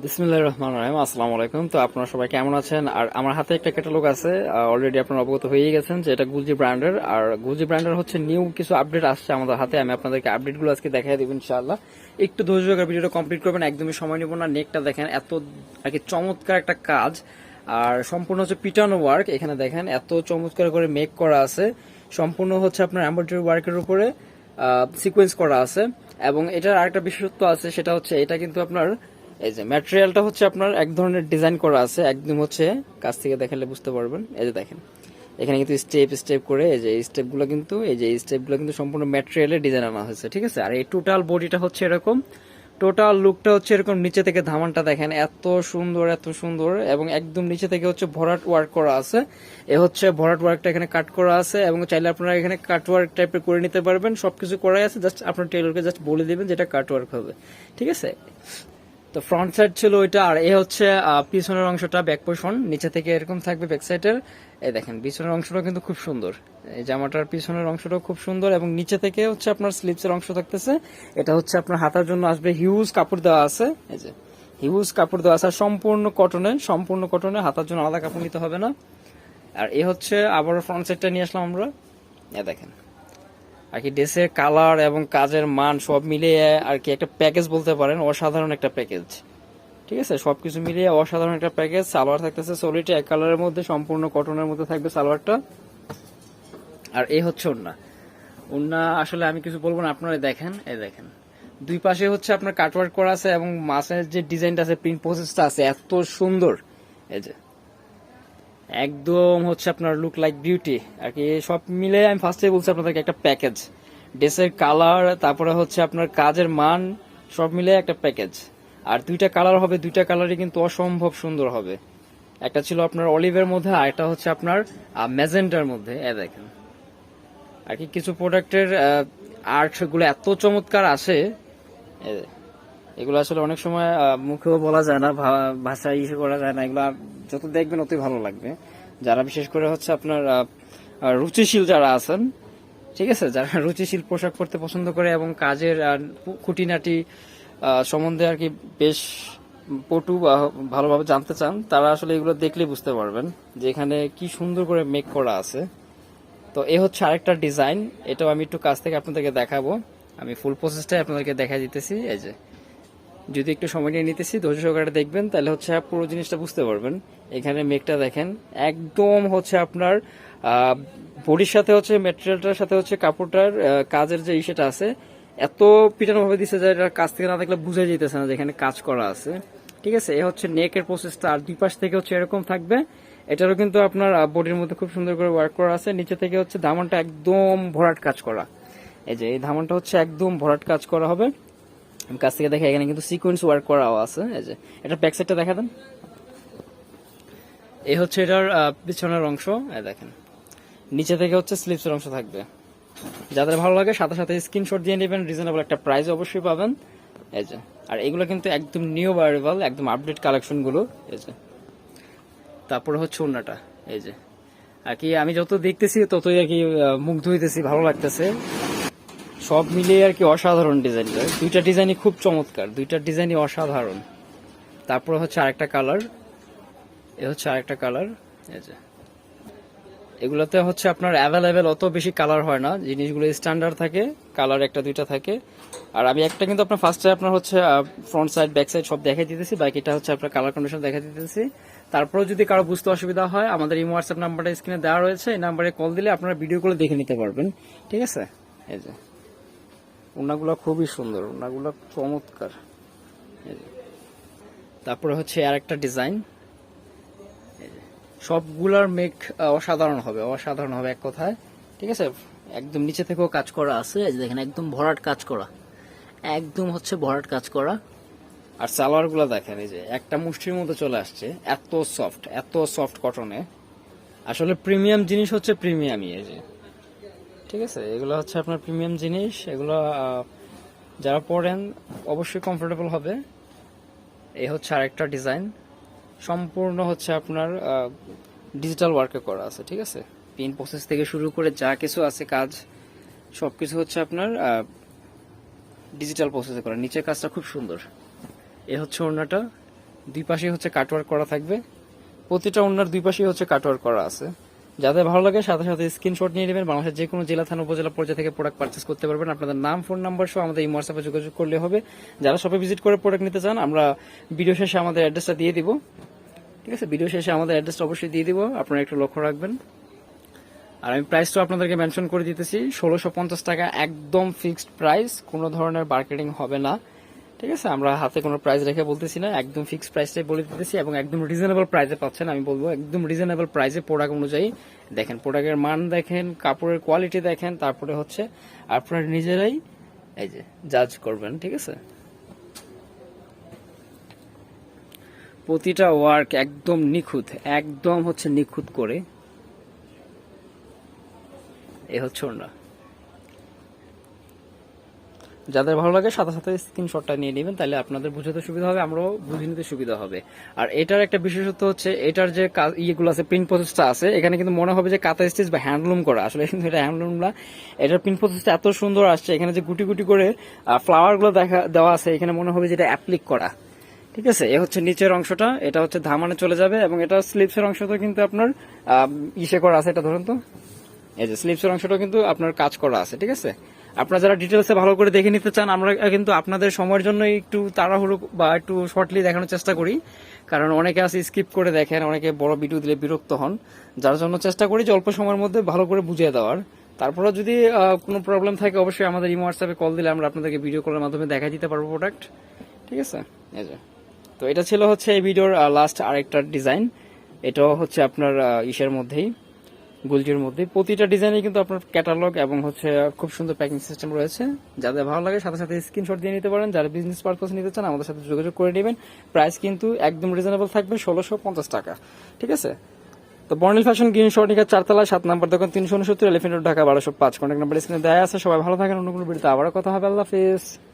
বিসমিল্লাহ রহমান রহিম। আসসালামু আলাইকুম। তো আপনারা সবাই কেমন আছেন? আর আমার হাতে একটা ক্যাটালগ আছে। অলরেডি আপনারা অবগত হয়ে গেছেন যে এটা গুলজি ব্র্যান্ডের আর গুলজি ব্র্যান্ডের হচ্ছে নিউ কিছু আপডেট আসছে আমাদের হাতে। আমি আপনাদেরকে আপডেটগুলো আজকে দেখাই দেবো ইনশাআল্লাহ। একটু ধৈর্য সহকারে ভিডিওটা কমপ্লিট করবেন। একদমই সময় নেব না। নেকটা দেখেন, এত আর কি চমৎকার একটা কাজ। আর সম্পূর্ণ হচ্ছে পিটানো ওয়ার্ক এখানে দেখেন, এত চমৎকার করে মেক করা আছে। সম্পূর্ণ হচ্ছে আপনার এম্ব্রয়ডারি ওয়ার্কের উপরে সিকোয়েন্স করা আছে। এবং এটার আরেকটা বিশেষত্ব আছে, সেটা হচ্ছে এটা কিন্তু আপনার এই যে ম্যাটেরিয়ালটা হচ্ছে আপনার এক ধরনের ডিজাইন করা আছে, একদম হচ্ছে কাছ থেকে দেখালে বুঝতে পারবেন। এই যে দেখেন, এখানে কিন্তু স্টেপ স্টেপ করে এই যে স্টেপগুলো কিন্তু, এই যে স্টেপগুলো কিন্তু সম্পূর্ণ ম্যাটেরিয়ালে ডিজাইন আনা হয়েছে, ঠিক আছে? আর এই টোটাল বডিটা হচ্ছে এরকম। টোটাল লুকটা হচ্ছে এরকম নিচে থেকে ধামানটা দেখেন, এত সুন্দর এত সুন্দর এবং একদম নিচে থেকে হচ্ছে ভরাট ওয়ার্ক করা আছে। এ হচ্ছে ভরাট ওয়ার্কটা এখানে কাট করা আছে এবং চাইলে আপনারা এখানে কাট ওয়ার্ক টাইপের করে নিতে পারবেন। সবকিছু করাই আছে জাস্ট আপনার টেলরকে জাস্ট বলে দিবেন যেটা কাট ওয়ার্ক হবে, ঠিক আছে? তো ফ্রন্ট সাইড ছিল ওইটা, আর এ হচ্ছে পিছনের অংশটা ব্যাক পোর্শন নিচে থেকে এরকম থাকবে ব্যাক সাইডের এই দেখেন, পিছনের অংশটা কিন্তু খুব সুন্দর। এই জামাটার পিছনের অংশটাও খুব সুন্দর, এবং নিচে থেকে হচ্ছে আপনার স্লিপসের অংশ থাকতেছে। এটা হচ্ছে আপনার হাতার জন্য আসবে হিউজ কাপড় দেওয়া আছে। এই যে হিউজ কাপড় দেওয়া আছে সম্পূর্ণ কটনে সম্পূর্ণ কটনে হাতার জন্য আলাদা কাপড় নিতে হবে না। আর এ হচ্ছে, আবারও ফ্রন্ট সাইডটা নিয়ে আসলাম আমরা। এ দেখেন আর কি ড্রেসের কালার এবং কাজের মান সব মিলিয়ে আর কি একটা প্যাকেজ বলতে পারেন, অসাধারণ একটা প্যাকেজ ঠিক আছে? সব কিছু মিলিয়ে অসাধারণ একটা প্যাকেজ সালোয়ার থাকতেছে সলিড এক কালারের মধ্যে, সম্পূর্ণ কটনের মধ্যে থাকবে সালোয়ারটা। আর এই হচ্ছে ওন্না ওন্না আসলে আমি কিছু বলব না, আপনারা দেখেন, এই দেখেন। দুই পাশে হচ্ছে আপনার কাটওয়ার্ক করা আছে এবং মাছের যে ডিজাইনটা আছে প্রিন্ট প্রসেসটা আছে, এত সুন্দর। এই যে একদম হচ্ছে আপনার লুক লাইক বিউটি আর কি সব মিলে আমি ফার্স্টে বলছি আপনাদেরকে একটা প্যাকেজ ড্রেসের কালার তারপরে হচ্ছে আপনার কাজের মান, সব মিলে একটা প্যাকেজ আর দুইটা কালার হবে, দুইটা কালারই কিন্তু অসম্ভব সুন্দর হবে। একটা ছিল আপনার অলিভের মধ্যে, আর একটা হচ্ছে আপনার ম্যাজেন্টার মধ্যে। এ দেখেন। আর কি কিছু প্রোডাক্টের আর্টগুলো এত চমৎকার আসে এগুলো আসলে অনেক সময় মুখেও বলা যায় না ভাষায় ইসে করা যায় না। এগুলো যত দেখবেন অতই ভালো লাগবে। যারা বিশেষ করে হচ্ছে আপনার রুচিশীল যারা আছেন, ঠিক আছে? যারা রুচিশীল পোশাক পরতে পছন্দ করে এবং কাজের খুঁটিনাটি সম্বন্ধে আর কি বেশ পটু বা ভালোভাবে জানতে চান, তারা আসলে এগুলো দেখলে বুঝতে পারবেন যে এখানে কি সুন্দর করে মেক করা আছে। তো এ হচ্ছে আরেকটা ডিজাইন এটাও আমি একটু কাছ থেকে আপনাদেরকে দেখাবো। আমি ফুল প্রসেসটাই আপনাদেরকে দেখা দিতেছি, এই যে। যদি একটু সময় নিয়ে নিতেছি, ধৈর্য সহকারে দেখবেন, তাহলে হচ্ছে পুরো জিনিসটা বুঝতে পারবেন। এখানে মেঘটা দেখেন, একদম হচ্ছে আপনার বডির সাথে হচ্ছে মেটেরিয়ালটার সাথে হচ্ছে কাপড়টার কাজের যে ইসেটা আছে, এত পিটানো ভাবে দিচ্ছে যে এটা কাজ থেকে না দেখলে বুঝে যেতেছে না যে এখানে কাজ করা আছে। ঠিক আছে? এ হচ্ছে নেকের প্রসেসটা আর দুই পাশ থেকে হচ্ছে এরকম থাকবে। এটারও কিন্তু আপনার বডির মধ্যে খুব সুন্দর করে ওয়ার্ক করা আছে। নিচে থেকে হচ্ছে ধামনটা একদম ভরাট কাজ করা। এই যে, এই ধামনটা হচ্ছে একদম ভরাট কাজ করা হবে। আমি কাছ থেকে দেখে এখানে কিন্তু সিকোয়েন্স ওয়ার্ক করাও আছে। এই যে, এটা ব্যাক সাইডটা দেখা দেন। এই হচ্ছে এটার পিছনের অংশ। দেখেন, নিচে থেকে হচ্ছে স্লিপসের অংশ থাকবে। যাদের ভালো লাগে, সাথে সাথে স্ক্রিনশট দিয়ে নেবেন। রিজনেবল একটা প্রাইস অবশ্যই পাবেন। এই যে, আর এগুলো কিন্তু একদম নিউ অ্যারাইভাল একদম আপডেট কালেকশনগুলো এই যে, তারপরে হচ্ছে অন্যটা এই যে, আর কি আমি যত দেখতেছি, ততই আর কি মুগ্ধ হইতেছি, ভালো লাগতেছে। সব মিলিয়ে আর কি অসাধারণ ডিজাইনটা দুইটা ডিজাইনই খুব চমৎকার, দুইটা ডিজাইনই অসাধারণ। তারপরে হচ্ছে আরেকটা কালার এ হচ্ছে আরেকটা কালার এগুলোতে হচ্ছে আপনার অ্যাভেলেবেল অত বেশি কালার হয় না, জিনিসগুলো স্ট্যান্ডার্ড থাকে কালার একটা, দুইটা থাকে। আর আমি একটা কিন্তু আপনার ফার্স্টে আপনার হচ্ছে ফ্রন্ট সাইড ব্যাক সাইড সব দেখাই দিতেছি, বাকিটা হচ্ছে আপনার কালার কন্ডিশন দেখা দিতেছি। তারপরেও যদি কারও বুঝতে অসুবিধা হয়, আমাদের এই হোয়াটসঅ্যাপ নাম্বারটা স্ক্রিনে দেওয়া রয়েছে, এই নাম্বারে কল দিলে আপনারা ভিডিওগুলো দেখে নিতে পারবেন। ঠিক আছে? এই যে। ওনাগুলো খুবই সুন্দর ওনাগুলো চমৎকার। তারপরে হচ্ছে আর একটা ডিজাইন সবগুলার মেক অসাধারণ হবে অসাধারণ হবে এক কথায়। ঠিক আছে? একদম নিচে থেকেও কাজ করা আছে। দেখেন, একদম ভরাট কাজ করা। একদম হচ্ছে ভরাট কাজ করা। আর সালোয়ারগুলো দেখেন, এই যে একটা মুষ্টির মধ্যে চলে আসছে, এত সফট এত সফট কটনে আসলে প্রিমিয়াম জিনিস হচ্ছে প্রিমিয়ামই এই যে। ঠিক আছে? এগুলো হচ্ছে আপনার প্রিমিয়াম জিনিস। এগুলো যারা পড়েন অবশ্যই কমফোর্টেবল হবে। এই হচ্ছে আরেকটা ডিজাইন সম্পূর্ণ হচ্ছে আপনার ডিজিটাল ওয়ার্কে করা আছে, ঠিক আছে? পিন প্রসেস থেকে শুরু করে যা কিছু আছে কাজ সব কিছু হচ্ছে আপনার ডিজিটাল প্রসেসে করা। নিচের কাজটা খুব সুন্দর। এ হচ্ছে ওড়নাটা। দুই পাশে হচ্ছে কাটওয়ার্ক করা থাকবে। প্রতিটা ওনার দুই পাশেই হচ্ছে কাটওয়ার্ক করা আছে। যাদের ভালো লাগে সাথে সাথে স্ক্রিনশট নিয়ে নেবেন। বাংলাদেশের যে কোনো জেলা, থানা, উপজেলা, পর্যায়ে থেকে প্রোডাক্ট পারচেস করতে পারবেন। আপনাদের নাম ফোন নাম্বার সহ আমাদের এই হোয়াটসঅ্যাপে যোগাযোগ করলে হবে। যারা সবাই ভিজিট করে প্রোডাক্ট নিতে চান, আমরা ভিডিও শেষে আমাদের অ্যাড্রেসটা দিয়ে দিব। ঠিক আছে? ভিডিও শেষে আমাদের অ্যাড্রেসটা অবশ্যই দিয়ে দিব। আপনারা একটু লক্ষ্য রাখবেন। আর আমি প্রাইসটা আপনাদেরকে মেনশন করে দিতেছি। ষোলোশো পঞ্চাশ টাকা একদম ফিক্সড প্রাইস কোনো ধরনের মার্কেটিং হবে না। ঠিক আছে? আমরা হাতে কোনো প্রাইস রেখে বলতেছি না, একদম ফিক্সড প্রাইসটাই বলে দিতেছি এবং একদম রিজনেবল প্রাইসে পাচ্ছেন, আমি বলব একদম রিজনেবল প্রাইসে প্রোডাক্ট অনুযায়ী। দেখেন প্রোডাক্টের মান দেখেন, কাপড়ের কোয়ালিটি দেখেন, তারপরে হচ্ছে আপনারা নিজেরাই এই যে জাজ করবেন, ঠিক আছে? প্রতিটা ওয়ার্ক একদম নিখুঁত, একদম হচ্ছে নিখুঁত করে। এ হচ্ছে ওনা যাদের ভালো লাগে সাথে সাথে স্ক্রিনশটটা নিয়ে নেবেন, তাহলে আপনাদের বুঝতে সুবিধা হবে, আমরাও বুঝে নিতে সুবিধা হবে। আর এটার একটা বিশেষত্ব হচ্ছে, এটার যে ইয়েগুলো আছে প্রিন্ট প্রসেসটা আছে, এখানে কিন্তু মনে হবে যে কাতা স্টিচ বা হ্যান্ডলুম করা, আসলে কিন্তু এটা হ্যান্ডলুম না, এটার প্রিন্ট প্রসেসটা এত সুন্দর আসছে, এখানে যে গুটি গুটি করে ফ্লাওয়ারগুলো দেখা, দেওয়া আছে, এখানে মনে হবে যে এটা অ্যাপ্লিক করা। ঠিক আছে? এ হচ্ছে নিচের অংশটা, এটা হচ্ছে ধামানে চলে যাবে, এবং এটা স্লিপসের অংশটা কিন্তু আপনার ইসে করা আছে, এটা ধরুন তো। এই যে স্লিপসের অংশটা কিন্তু আপনার কাজ করা আছে, ঠিক আছে? আপনারা যারা ডিটেলসে ভালো করে দেখে নিতে চান, আমরা কিন্তু আপনাদের সময়ের জন্য একটু তাড়াহুড়ো বা একটু শর্টলি দেখানোর চেষ্টা করি। কারণ অনেকে আছে স্কিপ করে দেখেন, অনেকে বড় ভিডিও দিলে বিরক্ত হন। যার জন্য চেষ্টা করি যে অল্প সময়ের মধ্যে ভালো করে বুঝিয়ে দেওয়ার। তারপরে যদি কোনো প্রবলেম থাকে, অবশ্যই আমাদের ইমো হোয়াটসঅ্যাপে কল দিলে আমরা আপনাদেরকে ভিডিও কলের মাধ্যমে দেখাই দিতে পারব প্রোডাক্ট ঠিক আছে? এই যে। তো এটা ছিল হচ্ছে এই ভিডিওর লাস্ট আরেকটা ডিজাইন এটাও হচ্ছে আপনার ইসের মধ্যেই। গুলজির মধ্যে। প্রতিটা ডিজাইনে কিন্তু আপনার ক্যাটালগ এবং হচ্ছে খুব সুন্দর প্যাকিং সিস্টেম রয়েছে। যাদের ভালো লাগে সাথে সাথে স্ক্রিনশট দিয়ে নিতে পারেন। যারা বিজনেস পারপাস নিতে চান, আমাদের সাথে যোগাযোগ করে নেবেন। প্রাইস কিন্তু একদম রিজনেবল থাকবে ষোলোশো পঞ্চাশ টাকা। ঠিক আছে? তো বর্ণিল ফ্যাশন গ্রিন শর্টিকার চারতলা সাত নাম্বার দোকান তিনশো উনসত্তর এলিফেন্ট ঢাকা বারোশো পাঁচ। কন্ট্যাক্ট নাম্বার স্ক্রিনে দেওয়া আছে। সবাই ভালো থাকেন। অন্য কোনো ভিডিওতে আবারও কথা হবে। আল্লাহ হাফিজ।